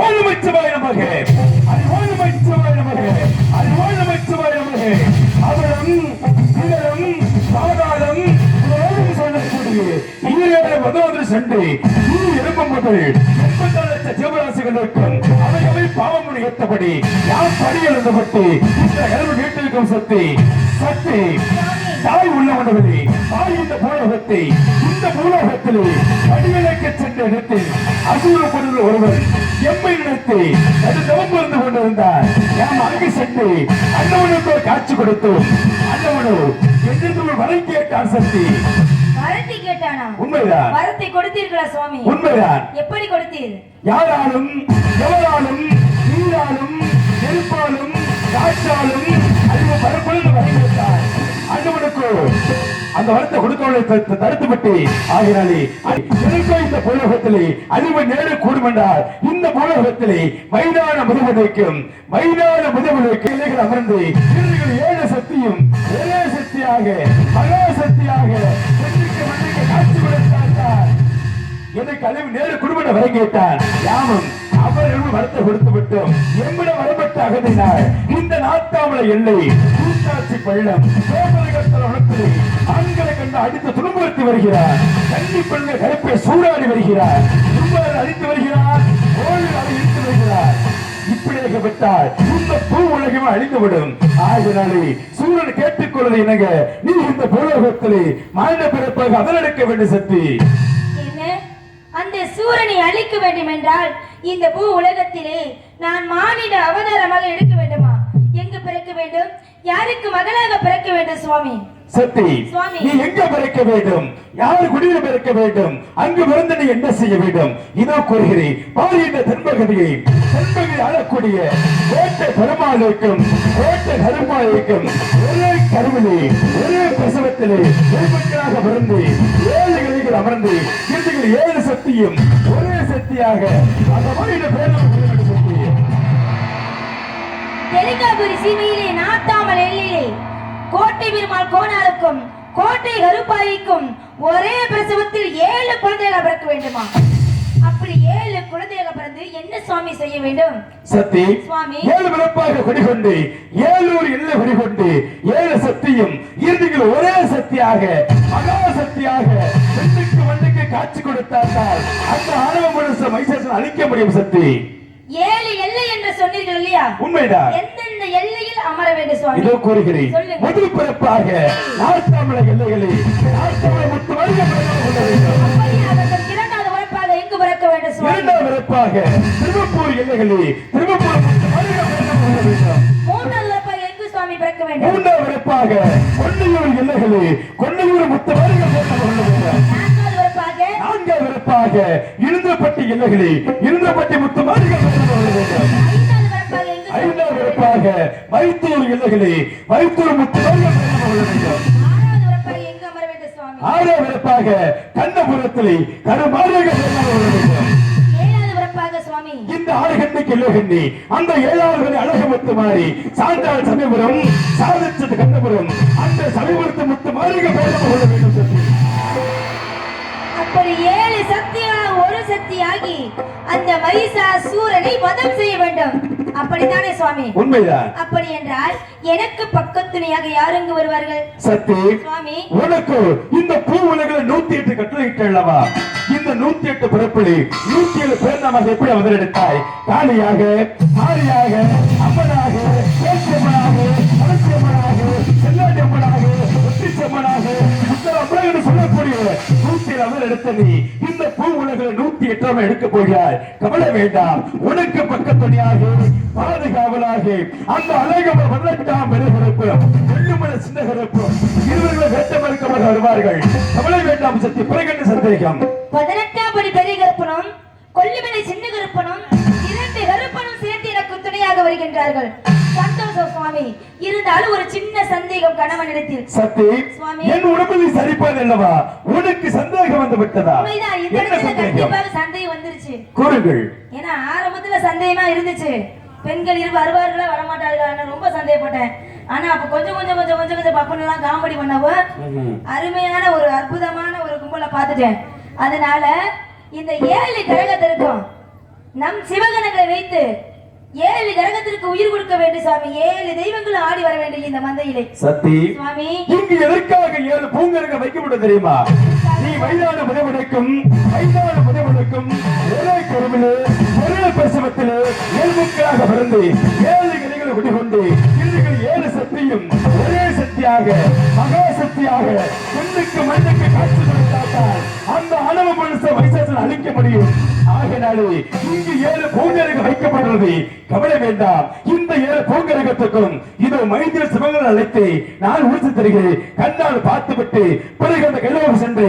ஓழுமைச்சவாய் நமக அது ஓழுமைச்சவாய் நமக. அது ஓழுமைச்சவாய் நமக. அவரம் இவரம் சாதாரம் ஓடும் சொல்லக்கூடிய இவரே பகவதி சண்டை இது எலும்புகள் எண்பத்தாறு லட்ச ஜீவராசிகள் இருக்கும். அவையவை பாவமணி ஏற்றபடி யார் படி எழுந்தப்பட்டு இந்த இரவு வீட்டிற்கும் சக்தி தாய் உள்ளவனவளே தாய் இந்த பூலோகத்தை இந்த பூலோகத்திலே வடிவிலக்க சென்ற இடத்தில் அசூர பொருள் ஒருவர் எம்மை நினைத்து அது தவம் இருந்து கொண்டிருந்தார். நாம் அங்கு சென்று அண்ணவனுக்கு ஒரு காட்சி கொடுத்தோம். அண்ணவனோ ஒரு வரை கேட்டான் சக்தி? வரத்தை கேட்டானா? உண்மைதான். வரத்தை கொடுத்தீர்களா சுவாமி? உண்மைதான். எப்படி கொடுத்தீர்? யாராலும் எவராலும் நீராலும் நெருப்பாலும் காற்றாலும் அறிவு பரப்பொழுது அண்ணவனுக்கு அந்த வரத்தை கொடுக்கவனை தடுத்துவிட்டு ஆகினாலே எனக்கோ இந்த பூலோகத்திலே அறிவு நேர கூடும் என்றால் இந்த பூலோகத்திலே மைதான முதுமலைக்கும் மைதான முதுமலைக்கு இலைகள் அமர்ந்து இவர்கள் ஏழு சக்தியும் ஒரே சக்தியாக மகா சக்தியாக காட்சி எனக்கு அழிவு நேரு குடும்பம் வரை கேட்டார் யாமும் அவர்கள் வரத்தை கொடுத்து விட்டோம். வரப்பட்ட அகதினார் இந்த நாட்டாமலை எல்லை கூட்டாட்சி பள்ளம் வனத்திலே ஆண்களை கண்டு அடித்து துன்புறுத்தி வருகிறார். கன்னி கருப்பை சூடாடி வருகிறார். துன்பர் அடித்து வருகிறார். ஓடில் அதை இழுத்து வருகிறார். இப்படியாக இந்த பூ உலகமே அழிந்துவிடும். ஆகினாலே சூரன் கேட்டுக்கொள்வது என்னங்க நீ இந்த பூலோகத்திலே மாநில பிறப்பாக அதனெடுக்க வேண்டும் சக்தி. சூரனை அழிக்க வேண்டும் என்றால் இந்த பூ உலகத்திலே நான் மானிட அவதாரமாக எடுக்க வேண்டுமா? எங்கு பிறக்க வேண்டும்? யாருக்கு மகளாக பிறக்க வேண்டும் சுவாமி? சக்தி. நீ எங்க பிறக்க வேண்டும்? யார் குடியில் பிறக்க வேண்டும்? அங்கு பிறந்து நீ என்ன செய்ய வேண்டும்? இதோ கூறுகிறேன் பாரு இந்த தென்பகுதியை தென்பகுதி ஆளக்கூடிய கோட்டை பெருமாளுக்கும் கோட்டை கருமாளுக்கும் ஒரே கருவிலே ஒரே பிரசவத்திலே பெருமக்களாக பிறந்து ஏழு கிளைகள் அமர்ந்து இறுதியில் ஏழு சக்தியும் ஒரே சக்தியாக அந்த மாதிரி பேரும் தெலுங்காபுரி சீமையிலே நாட்டாமல் எல்லையிலே கோட்டை பெருமாள் கோணாருக்கும் கோட்டை கருப்பாய்க்கும் ஒரே பிரசவத்தில் ஏழு குழந்தைகள் பிறக்க வேண்டுமா? அப்படி ஏழு குழந்தைகள் பிறந்து என்ன சுவாமி செய்ய வேண்டும்? சக்தி சுவாமி. ஏழு பிறப்பாக குடிகொண்டு ஏழூர் இல்லை குடிகொண்டு ஏழு சக்தியும் இறுதியில் ஒரே சக்தியாக மகா சக்தியாக பெண்ணுக்கு மண்ணுக்கு காட்சி கொடுத்தால் அந்த ஆணவ மனுஷ மைசேஷன் அழிக்க முடியும் சக்தி. ஏழு எல்லை என்று சொன்னீர்கள் இல்லையா? உண்மைதான். எந்தெந்த எல்லையில் அமர வேண்டும் சுவாமி. இதோ கூறுகிறேன். முதல் பிறப்பாக நாட்டாமலை எல்லைகளில் நாட்டாமலை முத்து வருக பிறகு கொள்ள வேண்டும். அப்படி அவர்கள் இரண்டாவது வரப்பாக எங்கு பிறக்க வேண்டும் சுவாமி? பிறப்பாக திருவப்பூர் எல்லைகளில் திருவப்பூர் மூன்றாவது வரப்பாக எங்கு சுவாமி பிறக்க வேண்டும்? மூன்றாம் பிறப்பாக கொன்னையூர் எல்லைகளே கொன்னையூர் முத்து வருக கொள்ள வேண்டும். நான்காவது பிறப்பாக இருந்தப்பட்டி எல்லைகளே இருந்தப்பட்டி முத்து கொள்ள வேண்டும். ஐந்தாவது பிறப்பாக வைத்தூர் எல்லைகளே வைத்தூர் முத்து ஆறாவது பிறப்பாக கண்ணபுரத்திலே சுவாமி. இந்த ஆறுகண்ணுக்கு இல்லகண்ணி அந்த ஏழாவது அழகு முத்து மாறி சான்றாள் சமயபுரம் சாதிச்சது கண்ணபுரம் அந்த சமயபுரத்து முத்து மாறிக பேரம் கொள்ள வேண்டும். அப்படி ஏழு சக்திகளால் ஒரு சக்தியாகி அந்த மகிஷா சூரனை வதம் செய்ய வேண்டும். அப்படித்தானே சுவாமி? உண்மைதான். அப்படி என்றால் எனக்கு பக்கத்துணையாக யார் இங்கு வருவார்கள்? சக்தி சுவாமி. உனக்கு இந்த பூ உலகில் நூத்தி எட்டு கட்டளையிட்ட அல்லவா? இந்த நூத்தி எட்டு பிறப்பிலே நூத்தி ஏழு பேர் நாம எப்படி அவதரெடுத்தாய் காளியாக மாரியாக அம்மனாக என்று சொல்லக்கூடிய நூத்தி ஏழு அவர் எடுத்த நீ இந்த பூ உலகில் நூத்தி எட்டாம் எடுக்க போகிறாய். கவலை வேண்டாம். உனக்கு பக்கத்துணையாக பாதுகாவலாக அந்த அழகம பதினெட்டாம் பெருகிறப்பு வெள்ளுமலை சின்னகரப்பு இருவர்கள் வேட்டமறுக்கமாக வருவார்கள். கவலை வேண்டாம் சக்தி. பிறகு சந்தேகம். பதினெட்டாம் படி பெரிய கருப்பனும் கொல்லிமலை சின்ன கருப்பனும் இரண்டு கருப்பனும் சேர்த்து எனக்கு துணையாக வருகின்றார்கள். சந்தோஷம் சுவாமி. இருந்தாலும் ஒரு சின்ன சந்தேகம் கணவனிடத்தில் சக்தி சுவாமி. என் உடம்பில் சரிப்பாது அல்லவா? உனக்கு சந்தேகம் வந்து விட்டதா? இந்த இடத்துல சந்தேகம்? கண்டிப்பாக சந்தேகம் வந்துருச்சு. கூறுங்கள். ஏன்னா ஆரம்பத்துல சந்தேகமா இருந்துச்சு. பெண்கள் இரு வருவார்களா வரமாட்டார்கள் ரொம்ப சந்தேகப்பட்டேன். ஆனா அப்ப கொஞ்சம் கொஞ்சம் கொஞ்சம் கொஞ்சம் கொஞ்சம் பப்பன் எல்லாம் காமெடி பண்ணவோ அருமையான ஒரு அற்புதமான ஒரு கும்பலை பார்த்துட்டேன். அதனால இந்த ஏழு கிரகத்திற்கும் நம் சிவகணங்களை வைத்து ஏழு கிரகத்திற்கு உயிர் கொடுக்க வேண்டும் சாமி. ஏழு தெய்வங்களும் ஆடி வர வேண்டும் இந்த மந்தையிலே. சக்தி சுவாமி. இங்கு எதற்காக ஏழு பூங்கரங்க வைக்கப்பட்ட தெரியுமா? நீ வயதான முதியவனுக்கும் வயதான முதியவனுக்கும் ஒரே கருவிலே ஒரே பிரசவத்திலே ஏழ்முக்களாக பிறந்து ஏழு கிளைகளை குடிகொண்டு இறுதிகள் ஏழு சக்தியும் ஒரே சக்தியாக மகா சக்தியாக பெண்ணுக்கு மண்ணுக்கு காட்சி கொடுத்தால் அந்த அளவு மனுஷ வைசேஷன் அழிக்க முடியும். ஆகினாலே இங்கு ஏழு பூங்கரகம் வைக்கப்படுறது கவலை வேண்டாம். இந்த ஏழு பூங்கரகத்துக்கும் இதோ மைந்திர சிவங்கள் அழைத்து நான் உறுதி தருகிறேன். கண்ணால் பார்த்துவிட்டு பிறகு அந்த கைலோகம் சென்று